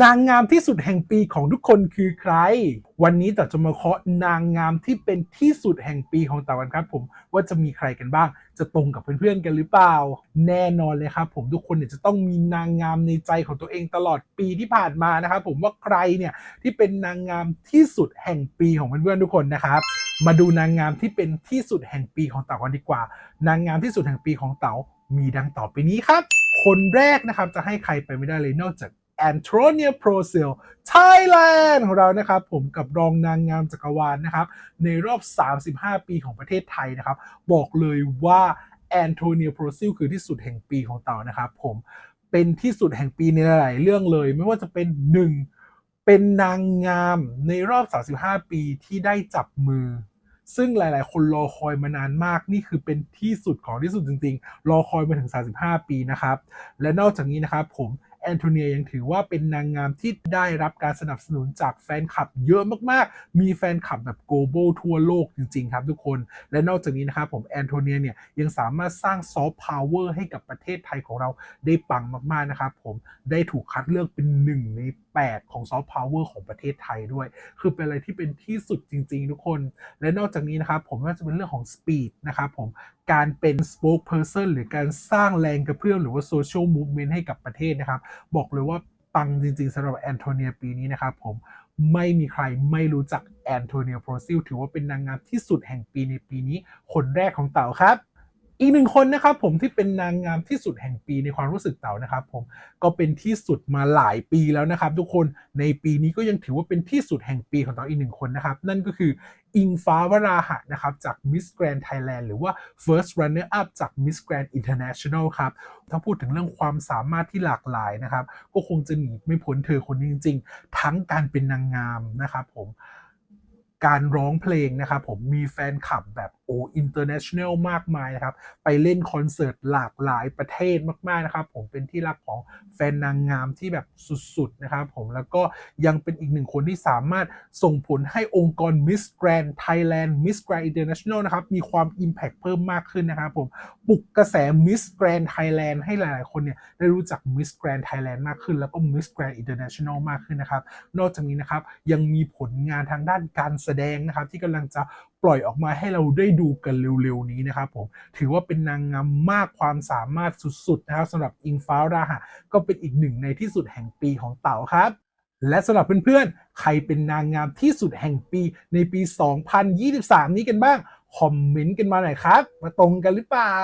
นางงามที่สุดแห่งปีของทุกคนคือใคร วันนี้ต่จะมาเคาะนางงามที่เป็นที่สุดแห่งปีของแต่วันครับ ผมว่าจะมีใครกันบ้าง จะตรงกับเพื่อนๆกันหรือเปล่า แน่นอนเลยครับ ผมทุกคนเนี่ยจะต้องมีนางงามในใจของตัวเองตลอดปีที่ผ่านมานะครับผมว่าใครเนี่ยที่เป็นนางงามที่สุดแห่งปีของเพื่อนๆทุกคนนะครับมาดูนางงามที่เป็นที่สุดแห่งปีของเต๋ากันดีกว่า นางงามที่สุดแห่งปีของเต๋ามีดังต่อไปนี้ครับ คนแรกนะครับจะให้ใครไปไม่ได้เลยนอกจาก แอนโทเนียโปรเซลไทยแลนด์ของเรานะครับ ผมกับรองนางงามจักรวาลนะครับ ในรอบ 35 ปีของประเทศไทยนะครับ บอกเลยว่าแอนโทเนียโปรซิลคือที่สุดแห่งปีของเต่านะครับ ผมเป็นที่สุดแห่งปีในหลาย ๆ เรื่องเลย ไม่ว่าจะเป็นหนึ่งเป็นนางงามในรอบ 35 ปีที่ได้จับมือ ซึ่งหลาย ๆ คนรอคอยมานานมากนี่คือเป็นที่สุดของที่สุดจริง ๆ รอคอยมาถึง 35 ปีนะครับ และนอกจากนี้นะครับผม แอนโทเนียยังถือว่าเป็นนางงามที่ได้รับการสนับสนุนจากแฟนคลับเยอะมากๆ มีแฟนคลับแบบ global ทั่วโลกจริง ๆ ครับทุกคน และนอกจากนี้นะครับผมแอนโทเนียเนี่ยยังสามารถสร้างซอฟต์พาวเวอร์ให้กับประเทศไทยของเราได้ปังมากๆนะครับผมได้ถูกคัดเลือกเป็นหนึ่งใน 8 ของซอฟต์พาวเวอร์ของประเทศไทยด้วย คือเป็นอะไรที่เป็นที่สุดจริง ๆ ทุกคน และนอกจากนี้นะครับผมก็จะเป็นเรื่องของ speed นะครับผมการเป็น spokesperson หรือการสร้างแรงกระเพื่อมหรือว่า social movement ให้กับประเทศนะครับ บอกเลยว่าปังจริงๆสำหรับแอนโทเนียปีนี้นะครับผมไม่มีใครไม่รู้จักแอนโทเนียโปรซิลถือว่าเป็นนางงามที่สุดแห่งปีในปีนี้ คนแรกของเต่าครับ อีกหนึ่งคนนะครับผมที่เป็นนางงามที่สุดแห่งปีในความรู้สึกเต่านะครับผมก็เป็นที่สุดมาหลายปีแล้วนะครับ ทุกคนในปีนี้ก็ยังถือว่าเป็นที่สุดแห่งปีของเต่าอีกหนึ่งคนนะครับ นั่นก็คืออิงฟ้าวราหะนะครับจาก Miss Grand Thailand หรือว่า First Runner Up จาก Miss Grand International ครับถ้าพูดถึงเรื่องความสามารถที่หลากหลายนะครับ ก็คงจะหนีไม่พ้นเธอคนนี้จริง ๆ ทั้งการเป็นนางงามนะครับผมการร้องเพลงนะครับผมมีแฟนคลับแบบ อ้อินเตอร์เนชั่นแนลมากมายนะครับ ไปเล่นคอนเสิร์ตหลากหลายประเทศมากๆนะครับ ผมเป็นที่รักของแฟนนางงามที่แบบสุดๆนะครับผมแล้วก็ยังเป็นอีกหนึ่งคนที่สามารถส่งผลให้องค์กร Miss Grand Thailand Miss Grand International นะครับ มีความ Impact เพิ่มมากขึ้นนะครับผมปลุกกระแส Miss Grand Thailand ให้หลายๆ คนเนี่ยได้รู้จัก Miss Grand Thailand มากขึ้น แล้วก็ Miss Grand International มากขึ้นนะครับ นอกจากนี้นะครับยังมีผลงานทางด้านการแสดงนะครับ ที่กำลังจะ ปล่อยออกมาให้เราได้ดูกันเร็วๆนี้นะครับผมถือว่าเป็นนางงามมากความสามารถสุดๆนะครับสำหรับอิงฟ้าราหะก็เป็นอีกหนึ่งในที่สุดแห่งปีของเต๋าครับและสำหรับเพื่อนๆ ใครเป็นนางงามที่สุดแห่งปีในปี 2023 นี้กันบ้าง คอมเมนต์กันมาหน่อยครับ มาตรงกันหรือเปล่า